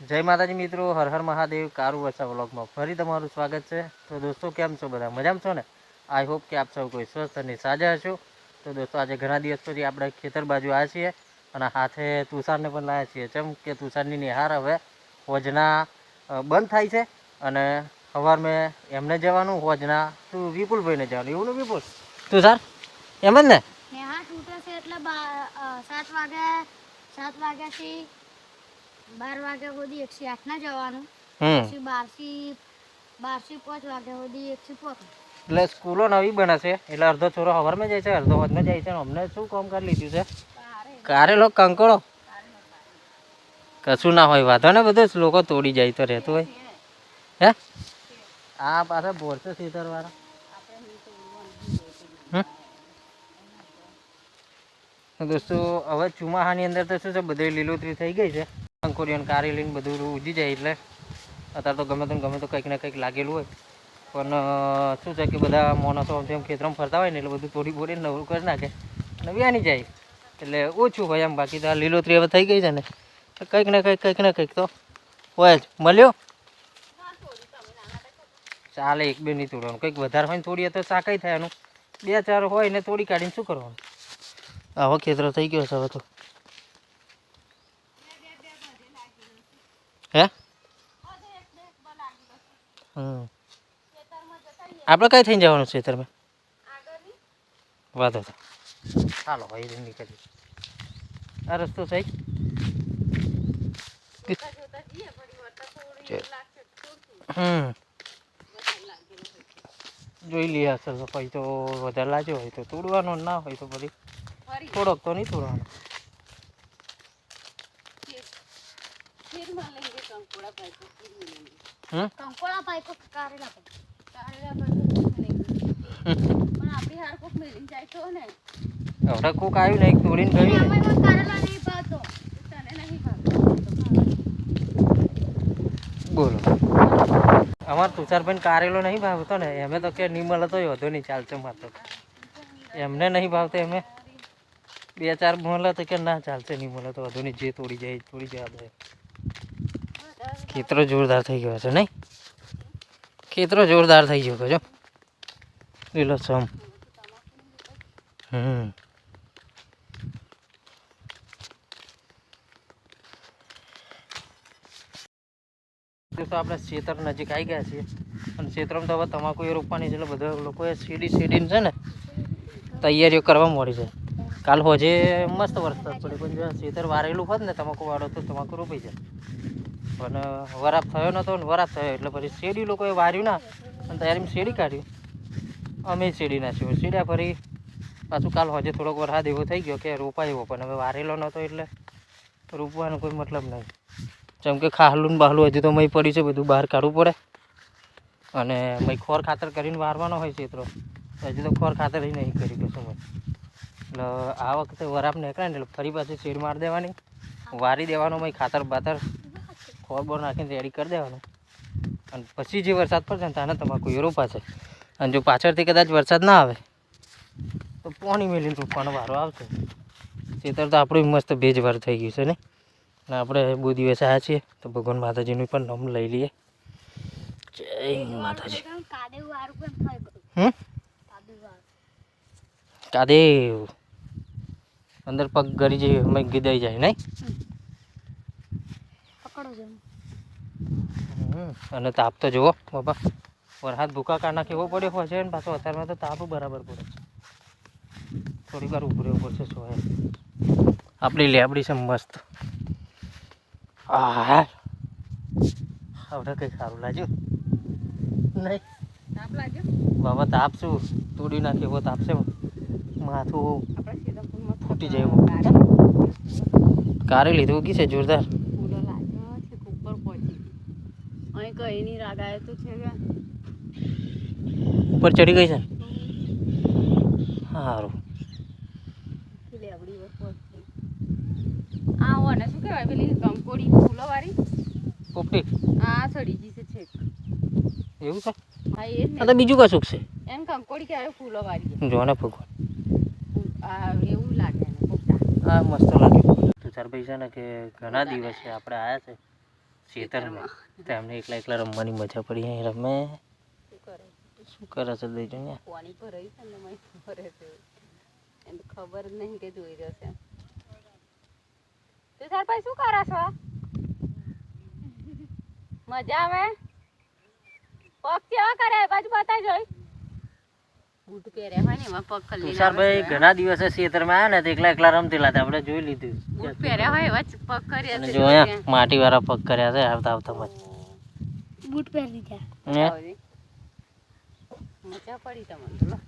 જય માતાજી મિત્રો, હર હર મહાદેવ, કારુ વસા વ્લોગમાં ફરી તમારું સ્વાગત છે. તો દોસ્તો, કેમ છો બધા? મજામાં છો ને? આઈ હોપ કે આપ સૌ કોઈ સ્વસ્થ અને સાજા હશો. તો દોસ્તો, આજે ઘણા દિવસ પછી આપણે ખેતર બાજુ આવ્યા છીએ અને હાથે તુષારને પણ લાવ્યા છીએ. જેમ કે તુષારની નિહાર હવે હોજના બંધ થાય છે અને સવાર મેં એમને જવાનું, હોજના તું વિપુલભાઈને જવાનું. એવું ને વિપુલ? તુષાર, એમ જ ને? હા, છૂટે છે એટલે સાત વાગ્યા સાત વાગ્યાથી બાર વાગ્યા સુધી એકસો આઠ ના જવાનું. પછી બારથી બારથી પાંચ વાગ્યા સુધી એકસો પાંચ. એટલે સ્કૂલો નવી બને છે. એટલે અડધો છોરો સવારમાં જાય છે અડધો વધમાં જાય છે. અમને શું કામ કરી લીધું છે? કારેલો કંકડો. કશું ના હોય. વાંધો ને બધું લોકો તોડી જાય તો રહેતું હોય. હે? આ પાછા બોર છે સીતર વાળા. દોસ્તો હવે ચોમાસાની અંદર તો શું છે? બધી લીલોતરી થઈ ગઈ છે. અંકુરિયન કારી લઈને બધું ઉજી જાય એટલે અત્યારે તો ગમે તો ગમે તો કંઈક ને કંઈક લાગેલું હોય. પણ શું છે કે બધા માણસો આમ જેમ ખેતરમાં ફરતા હોય ને એટલે બધું તોડી બોડી નવરું કરી નાખે અને વ્યાની જાય. એટલે ઓછું હોય એમ, બાકી તો આ લીલોતરી હવે થઈ ગઈ છે ને. કંઈક ને કંઈક કંઈક ને કંઈક તો હોય જ. મળ્યો? ચાલે, એક બે નહીં તોડવાનું. કંઈક વધારે હોય ને તોડીએ તો સાકાઈ થાય એનું બે, ચાર હોય ને તોડી કાઢીને શું કરવાનું? આવો ખેતરો થઈ ગયો છે હવે તો. આપણે કઈ થઈને જવાનું છે તમે વાંધો તો ચાલો ભાઈ નીકળી આ રસ્તો થઈ હમ. જોઈ લઈએ અસલ તો પછી તો વધારે લાગ્યો હોય તો તોડવાનો ના હોય તો પછી થોડોક તો નહીં તોડવાનો. હમ? કંકોળા પાઇપો કે કારેલા પાઇપો હવે કોક આવ્યું ને, એક તોડીને ગયું ને. બોલો. અમાર તુષારભાઈ કારેલો નહીં ભાવતો ને, એમે તો કે નહીં હતો વધુ નહીં ચાલશે મારતો એમને નહીં ભાવતો, એમે બે ચાર મળે તો કે ના ચાલશે નહીં મળે તો નહીં, જે તોડી જાય તોડી જવા દે. ખેતરો જોરદાર થઈ ગયો છે નહીં? ખેતરો જોરદાર થઈ ગયો જો. લીલો સમ. હમ. તો આપણે ખેતર નજીક આવી ગયા છીએ. અને ખેતરમાં તો હવે તમાકુ એ રોપવાની છે, એટલે બધા લોકોએ સીડી સીડીને છે ને તૈયારીઓ કરવા મળી છે. કાલ હોજે મસ્ત વરસાદ પડે પણ ખેતર વારેલું હોત ને, તમાકુ વાળો, તો તમાકુ રોપાઈ જાય. પણ વરાપ થયો નતો ને વરાપ થયો. એટલે પછી શેરડી લોકોએ વાર્યું ના. અને ત્યારે શેરડી કાઢ્યું અમે શેરડી નાખ્યું શેરડ્યા ફરી પાછું કાલ હજે થોડોક વરસાદ એવો થઈ ગયો કે રોપાય પણ હવે વારેલો નહોતો એટલે રોપવાનો કોઈ મતલબ નહીં. જેમ કે ખાહલું ને બહાલું હજુ તો મય પડ્યું છે, બધું બહાર કાઢવું પડે. અને મય ખોર ખાતર કરીને વારવાનો હોય છે એટલો. હજુ તો ખોર ખાતર નહીં કરી કશું એટલે આ વખતે વરાપ નીકળે ને એટલે ફરી પાછી શેડ મારી દેવાની. વારી દેવાનો મય ખાતર બાતર ખોર બોર નાખીને રેડી કરી દેવાનું. અને પછી જે વરસાદ પડશે ને તાને તમાકુ એ રોપાશે અને જો પાછળથી કદાચ વરસાદ ના આવે, તો પાણી મેલીને રોપવાનો વારો આવશે. ખેતર તો આપણું મસ્ત ભેજવાર થઈ ગયું છે ને? અને આપણે બહુ દિવસ આવ્યા છીએ, તો ભગવાન માતાજીનું પણ નામ લઈ લઈએ. જય માતાજી. હમ? કાદેવ. અંદર પગ ગરી અમે ગીદાઈ જાય, નહીં. અને તાપ તો જુઓ બાપા. વરસાદ ભૂકા કાના કેવો પડ્યો હોય છે ને પાછો અત્યારમાં તો તાપ બરાબર પડે છે. થોડીક વાર ઉભું રહેવું પડશે છો આપણી લેબડી છે મસ્ત. હા હવે કંઈ સારું લાગ્યું? નહીં. બાબા તાપ શું? તોડી નાખે એવો તાપ છે માથું ફૂટી જાય એવું કારે લીધું કી છે જોરદાર. ઉપર ચડી ગઈ છે? સારું આ ઓને શું કહેવાય પેલી કંકોડી ફૂલો વાળી પોપટી આ સડી ગઈ છે છેક. એવું છે? હા એ ને. તો બીજું કશુંક છે. એમ કંકોડી કહેવાય ફૂલો વાળી જોને ભગવાન. આ એવું લાગે ને પોપટા આ મસ્ત લાગે. તુષારભાઈ છે ને કે ઘણા દિવસે આપણે આવ્યા છે? ખેતરમાં તેમને એકલા એકલા રમવાની મજા પડી અહીં રમે. શું કરે? છે દઈ જો ને પાણી ભરાઈ છે ને મય ભરે છે એને ખબર નહીં કે જોઈ રહ્યો છે તું તાર ભાઈ શું કરો છો? મજા આવે પગ કેવા કરે? બાજુ બતાવી જોઈ બૂટ પહેર્યા હોય ને એમાં પગ ખલ્લી તુષારભાઈ ઘણા દિવસે ખેતરમાં આવ્યા ને તો એકલા એકલા રમતેલા હતા આપણે જોઈ લીધું. બૂટ પહેર્યા હોય એવા પગ કર્યા છે જો માટી વાળા પગ કર્યા છે આવતા આવતા મત બૂટ પહેરી દીધા મજા પડી તમને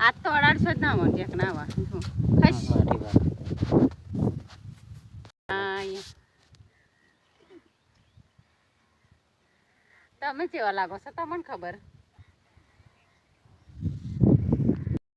આજ તો અડાડશો જ ના મને ક્યાંક ના આવા ખસ. માટી વાળા તમે કેવા લાગો છો? તમને ખબર?